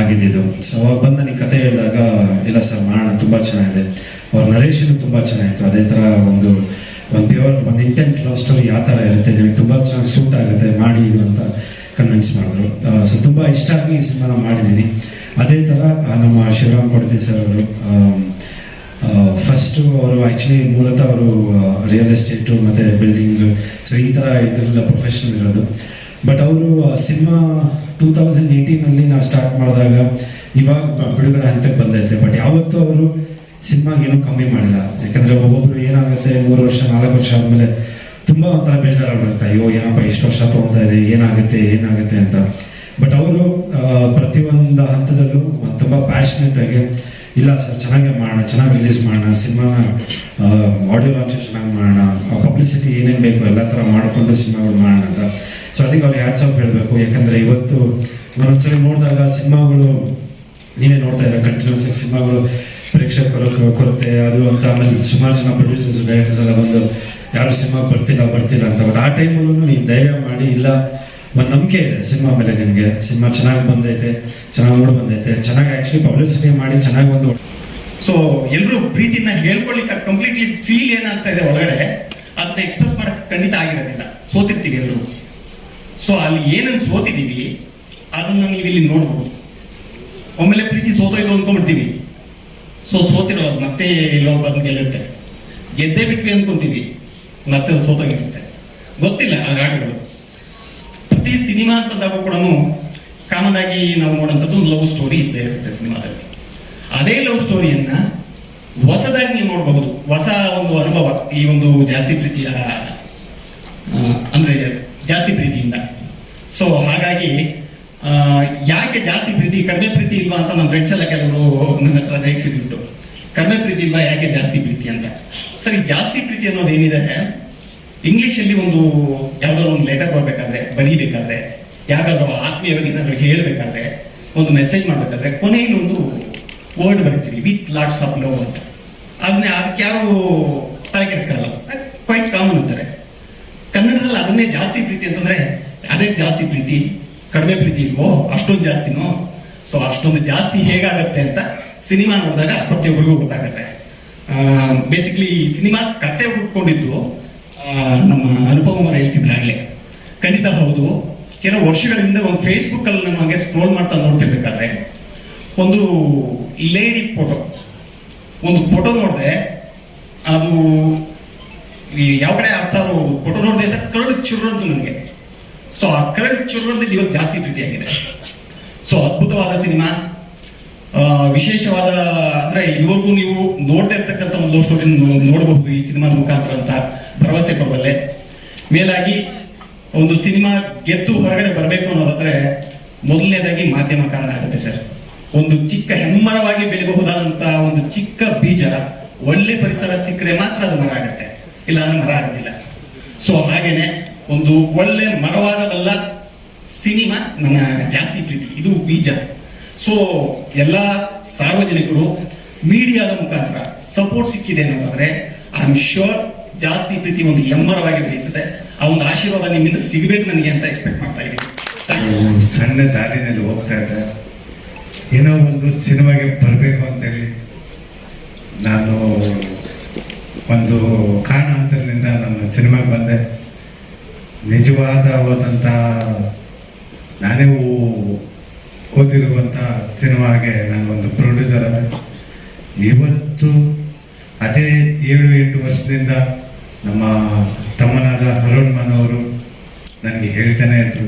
ಆಗಿದ್ದಿದ್ದು. So ಅವಾಗ ಬಂದು ನನಗೆ ಕತೆ ಹೇಳಿದಾಗ, ಇಲ್ಲ ಸರ್, ಮಾಡೋಣ, ತುಂಬ ಚೆನ್ನಾಗಿದೆ. ಅವ್ರ ನರೇಶನ್ ತುಂಬ ಚೆನ್ನಾಗಿತ್ತು. ಅದೇ ಥರ ಒಂದು ಒಂದು ಪ್ಯೂರ್ ಒಂದು ಇಂಟೆನ್ಸ್ ಲವ್ ಸ್ಟೋರಿ ಯಾವ ಥರ ಇರುತ್ತೆ. ನಿಮಗೆ ತುಂಬ ಚೆನ್ನಾಗಿ ಸೂಟ್ ಆಗುತ್ತೆ, ಮಾಡಿ ಅಂತ ಕನ್ವಿನ್ಸ್ ಮಾಡಿದ್ರು. ಸೊ ತುಂಬ ಇಷ್ಟ ಆಗಿ ಈ ಸಿನಿಮಾನ ಮಾಡಿದ್ದೀನಿ. ಅದೇ ಥರ ನಮ್ಮ ಶಿವರಾಮ್ ಕೊಡ್ತಿ ಸರ್ ಅವರು ಫಸ್ಟು ಅವರು ಆ್ಯಕ್ಚುಲಿ ಮೂಲತಃ ಅವರು ರಿಯಲ್ ಎಸ್ಟೇಟು ಮತ್ತು ಬಿಲ್ಡಿಂಗ್ಸು ಸೊ ಈ ಥರ ಇದೆಲ್ಲ ಪ್ರೊಫೆಷನಲ್ ಇರೋದು. ಬಟ್ ಅವರು ಸಿನಿಮಾ ಟೂ ತೌಸಂಡ್ ಏಯ್ಟೀನಲ್ಲಿ ನಾವು ಸ್ಟಾರ್ಟ್ ಮಾಡಿದಾಗ ಇವಾಗ ಬಿಡುಗಡೆ ಹಂತಕ್ಕೆ ಬಂದೈತೆ. ಬಟ್ ಯಾವತ್ತೂ ಅವರು ಸಿನಿಮಾಗೆ ಏನೂ ಕಮ್ಮಿ ಮಾಡಿಲ್ಲ. ಯಾಕಂದ್ರೆ ಒಬ್ಬೊಬ್ರು ಏನಾಗುತ್ತೆ, ಮೂರು ವರ್ಷ, ನಾಲ್ಕು ವರ್ಷ ಆದಮೇಲೆ ತುಂಬ ಒಂಥರ ಬೇಜಾರಾಗ್ಬಿಡುತ್ತೆ. ಅಯ್ಯೋ, ಏನಪ್ಪ ಇಷ್ಟು ವರ್ಷ ತೊಗೊತಾ ಇದೆ, ಏನಾಗುತ್ತೆ ಏನಾಗುತ್ತೆ ಅಂತ. ಬಟ್ ಅವರು ಪ್ರತಿಯೊಂದು ಹಂತದಲ್ಲೂ ತುಂಬ ಪ್ಯಾಷನೆಟ್ ಆಗಿ ಇಲ್ಲ ಸರ್, ಚೆನ್ನಾಗೇ ಮಾಡೋಣ, ಚೆನ್ನಾಗಿ ರಿಲೀಸ್ ಮಾಡೋಣ ಸಿನಿಮಾನ ಆಡಿಯೋ ಲಾಂಚ್ ಚೆನ್ನಾಗಿ ಮಾಡೋಣ ಪಬ್ಲಿಸಿಟಿ ಏನೇನು ಬೇಕು ಎಲ್ಲ ಥರ ಮಾಡಿಕೊಂಡು ಸಿನಿಮಾಗಳು ಮಾಡೋಣ ಅಂತ. ಸೊ ಅದಕ್ಕೆ ಅವ್ರು ಯಾಚ್ ಆಫ್ ಹೇಳಬೇಕು? ಯಾಕಂದರೆ ಇವತ್ತು ಒಂದೊಂದ್ಸರಿ ನೋಡಿದಾಗ ಸಿನಿಮಾಗಳು ನೀವೇ ನೋಡ್ತಾ ಇದ್ದಾರೆ ಕಂಟಿನ್ಯೂಸ್ ಆಗಿ ಸಿನಿಮಾಗಳು ಪ್ರೇಕ್ಷಕರು ಕೊರತೆ, ಅದು ಅಂತ, ಆಮೇಲೆ ಸುಮಾರು ಜನ ಪ್ರೊಡ್ಯೂಸರ್ಸ್ ಡೈರೆಕ್ಟರ್ಸ್ ಎಲ್ಲ ಬಂದು, ಯಾರು ಸಿನಿಮಾ ಬರ್ತಿಲ್ಲ ಬರ್ತಿಲ್ಲ ಅಂತ. ಬಟ್ ಆ ಟೈಮಲ್ಲೂ ನೀವು ಧೈರ್ಯ ಮಾಡಿ, ಇಲ್ಲ ಒಂದು ನಂಬಿಕೆ ಇದೆ ಸಿನಿಮಾ ಮೇಲೆ ನಿಮಗೆ. ಸಿನಿಮಾ ಚೆನ್ನಾಗಿ ಬಂದೈತೆ, ಚೆನ್ನಾಗಿ ನೋಡಿ ಬಂದೈತೆ, ಚೆನ್ನಾಗಿ ಆ್ಯಕ್ಚುಲಿ ಪಬ್ಲಿಸಿಟಿ ಮಾಡಿ ಚೆನ್ನಾಗಿ ಒಂದು ಸೊ ಎಲ್ಲರೂ ಪ್ರೀತಿನ ಹೇಳ್ಕೊಳ್ಳಿಕ್ಕೆ ಕಂಪ್ಲೀಟ್ಲಿ ಫೀಲ್ ಏನಾಗ್ತಾ ಇದೆ ಒಳಗಡೆ ಅದನ್ನ ಎಕ್ಸ್ಪ್ರೆಸ್ ಮಾಡಕ್ ಖಂಡಿತ ಆಗಿರೋದಿಲ್ಲ. ಸೋತಿರ್ತೀವಿ ಎಲ್ಲರೂ ಸೊ ಅಲ್ಲಿ ಏನನ್ನು ಸೋತಿದ್ದೀವಿ ಅದನ್ನ ನೀವು ಇಲ್ಲಿ ನೋಡ್ಬೋದು. ಒಮ್ಮೆಲೆ ಪ್ರೀತಿ ಸೋತೋಯ್ತು ಅನ್ಕೊಂಡ್ಬಿಡ್ತೀವಿ. ಸೊ ಸೋತಿರೋ ಮತ್ತೆ ಇಲ್ಲೋ ಬಂದು ಗೆಲ್ಲುತ್ತೆ. ಗೆದ್ದೇ ಬಿಟ್ವಿ ಅನ್ಕೊಂತೀವಿ. ಮತ್ತೆ ಅದು ಸೋತೋಗಿರುತ್ತೆ. ಗೊತ್ತಿಲ್ಲ ಆ ಆಟಗಳು ಪ್ರತಿ ಸಿನಿಮಾ ಅಂತಂದಾಗ ಕೂಡ ಕಾಮನ್ ಆಗಿ ನಾವು ನೋಡುವಂಥದ್ದು ಒಂದು ಲವ್ ಸ್ಟೋರಿ ಇದ್ದೇ ಇರುತ್ತೆ ಸಿನಿಮಾದಲ್ಲಿ. ಅದೇ ಲವ್ ಸ್ಟೋರಿಯನ್ನ ಹೊಸದಾಗಿ ನೀವು ನೋಡಬಹುದು. ಹೊಸ ಒಂದು ಅನುಭವ, ಈ ಒಂದು ಜಾಸ್ತಿ ಪ್ರೀತಿಯ ಅಂದ್ರೆ ಜಾಸ್ತಿ ಪ್ರೀತಿಯಿಂದ. ಸೊ ಹಾಗಾಗಿ ಯಾಕೆ ಜಾಸ್ತಿ ಪ್ರೀತಿ, ಕಡಿಮೆ ಪ್ರೀತಿ ಇಲ್ವಾ ಅಂತ ನಮ್ಮ ಫ್ರೆಂಡ್ಸ್ ಎಲ್ಲ ಕೆಲವರು ನನ್ನ ಹತ್ರ ರೇಗಿಸಿದ್ಬಿಟ್ಟು ಕಡಿಮೆ ಪ್ರೀತಿ ಇಲ್ವಾ, ಯಾಕೆ ಜಾಸ್ತಿ ಪ್ರೀತಿ ಅಂತ. ಸರಿ, ಜಾಸ್ತಿ ಪ್ರೀತಿ ಅನ್ನೋದು ಏನಿದೆ? ಇಂಗ್ಲಿಷ್ ಅಲ್ಲಿ ಒಂದು ಯಾವ್ದಾದ್ರು ಒಂದು ಲೆಟರ್ ಬರ್ಬೇಕಾದ್ರೆ, ಬರೀಬೇಕಾದ್ರೆ, ಯಾವ್ದಾದ್ರು ಆತ್ಮೀಯವಾಗಿ ಏನಾದ್ರು ಹೇಳಬೇಕಾದ್ರೆ, ಒಂದು ಮೆಸೇಜ್ ಮಾಡ್ಬೇಕಾದ್ರೆ, ಕೊನೆಯಲ್ಲಿ ಒಂದು ವರ್ಡ್ ಬರೀತೀರಿ ವಿತ್ ಲಾಟ್ಸ್ ಆಫ್ ಲವ್ ಅಂತ. ಅದನ್ನೇ ಅದಕ್ಕೆ ಯಾರು ತಲೆ ಕೆಡಿಸ್ಕೊಳ್ಳಲ್ಲ ಕ್ವೈಟ್ ಕಾಮನ್ ಅಂತಾರೆ. ಕನ್ನಡದಲ್ಲಿ ಅದನ್ನೇ ಜಾಸ್ತಿ ಪ್ರೀತಿ ಅಂತಂದ್ರೆ, ಅದೇ ಜಾಸ್ತಿ ಪ್ರೀತಿ, ಕಡಿಮೆ ಪ್ರೀತಿ ಇಲ್ವೋ, ಅಷ್ಟೊಂದು ಜಾಸ್ತಿನೋ? ಸೊ ಅಷ್ಟೊಂದು ಜಾಸ್ತಿ ಹೇಗಾಗತ್ತೆ ಅಂತ ಸಿನಿಮಾ ನೋಡಿದಾಗ ಪ್ರತಿಯೊಬ್ಬರಿಗೂ ಗೊತ್ತಾಗತ್ತೆ. ಬೇಸಿಕ್ಲಿ ಸಿನಿಮಾ ಕತೆ ಹುಟ್ಕೊಂಡಿದ್ದು ನಮ್ಮ ಅನುಪಮ ಹೇಳ್ತಿದ್ರಾಗ್ಲೇ. ಖಂಡಿತ ಹೌದು. ಕೆಲವು ವರ್ಷಗಳಿಂದ ಒಂದು ಫೇಸ್ಬುಕ್ ಅಲ್ಲಿ ನಮಗೆ ಸ್ಕ್ರೋಲ್ ಮಾಡ್ತಾ ನೋಡ್ತಿರ್ಬೇಕಾದ್ರೆ, ಒಂದು ಲೇಡಿ ಫೋಟೋ ಒಂದು ಫೋಟೋ ನೋಡಿದೆ, ಅದು ಯಾವ ಕಡೆ ಅರ್ಥ ಫೋಟೋ ನೋಡಿದೆ ಅಂತ ಕರಳು ಚುರ್ರಂತು ನನಗೆ. ಸೊ ಆ ಕರಳು ಚುರ್ರಂದಲ್ಲಿ ಇವತ್ತು ಜಾಸ್ತಿ ಪ್ರೀತಿಯಾಗಿದೆ. ಸೊ ಅದ್ಭುತವಾದ ಸಿನಿಮಾ. ವಿಶೇಷವಾದ ಅಂದ್ರೆ ಇದುವರೆಗೂ ನೀವು ನೋಡದೇ ಇರ್ತಕ್ಕಂಥ ಒಂದು ಸ್ಟೋರಿ ನೋಡಬಹುದು ಈ ಸಿನಿಮಾದ ಮುಖಾಂತರ ಅಂತ. ಭರವಸೆ ಕೊಡಬಲ್ಲೆ ಮೇಲಾಗಿ ಒಂದು ಸಿನಿಮಾ ಗೆದ್ದು ಹೊರಗಡೆ ಬರಬೇಕು ಅನ್ನೋದಾದ್ರೆ ಮೊದಲನೇದಾಗಿ ಮಾಧ್ಯಮ ಕಾರಣ ಆಗುತ್ತೆ ಸರ್. ಒಂದು ಚಿಕ್ಕ ಹೆಮ್ಮರವಾಗಿ ಬೆಳೆಯಬಹುದಾದಂತ ಒಂದು ಚಿಕ್ಕ ಬೀಜ ಒಳ್ಳೆ ಪರಿಸರ ಸಿಕ್ಕರೆ ಮಾತ್ರ ಅದು ಮರ ಆಗುತ್ತೆ. ಇಲ್ಲ ಅಂದ್ರೆ ಮರ ಆಗೋದಿಲ್ಲ. ಸೊ ಹಾಗೇನೆ ಒಂದು ಒಳ್ಳೆ ಮರವಾಗದಲ್ಲ ಸಿನಿಮಾ ನನ್ನ ಜಾಸ್ತಿ ಪ್ರೀತಿ. ಇದು ಬೀಜ. ಸೊ ಎಲ್ಲ ಸಾರ್ವಜನಿಕರು ಮೀಡಿಯಾದ ಮುಖಾಂತರ ಸಪೋರ್ಟ್ ಸಿಕ್ಕಿದೆ ಅನ್ನೋದಾದ್ರೆ ಐ ಆಮ್ ಶೋರ್ ಜಾಸ್ತಿ ಪ್ರೀತಿ ಒಂದು ಎಂಬರವಾಗಿ ಬೆಳೀತದೆ ಆ ಒಂದು ಆಶೀರ್ವಾದ ನಿಮ್ಮಿಂದ ಸಿಗಬೇಕು ನನಗೆ ಅಂತ ಎಕ್ಸ್ಪೆಕ್ಟ್ ಮಾಡ್ತಾ ಇದ್ದೀನಿ. ಸಣ್ಣ ದಾರಿನಲ್ಲಿ ಹೋಗ್ತಾ ಇದ್ದೆ. ಏನೋ ಒಂದು ಸಿನಿಮಾಗೆ ಬರಬೇಕು ಅಂತೇಳಿ ನಾನು ಒಂದು ಕಾರಣಾಂತರದಿಂದ ನನ್ನ ಸಿನಿಮಾಗೆ ಬಂದೆ. ನಿಜವಾದ ಹೋದಂಥ ನಾನೇ ಓದಿರುವಂಥ ಸಿನಿಮಾಗೆ ನಾನು ಒಂದು ಪ್ರೊಡ್ಯೂಸರ್ ಅದೇ ಇವತ್ತು ಅದೇ ಏಳು ಎಂಟು ವರ್ಷದಿಂದ ನಮ್ಮ ತಮ್ಮನಾದ ಅರುಣ್ ಮನವರು ನನಗೆ ಹೇಳ್ತಾನೆ ಇದ್ರು.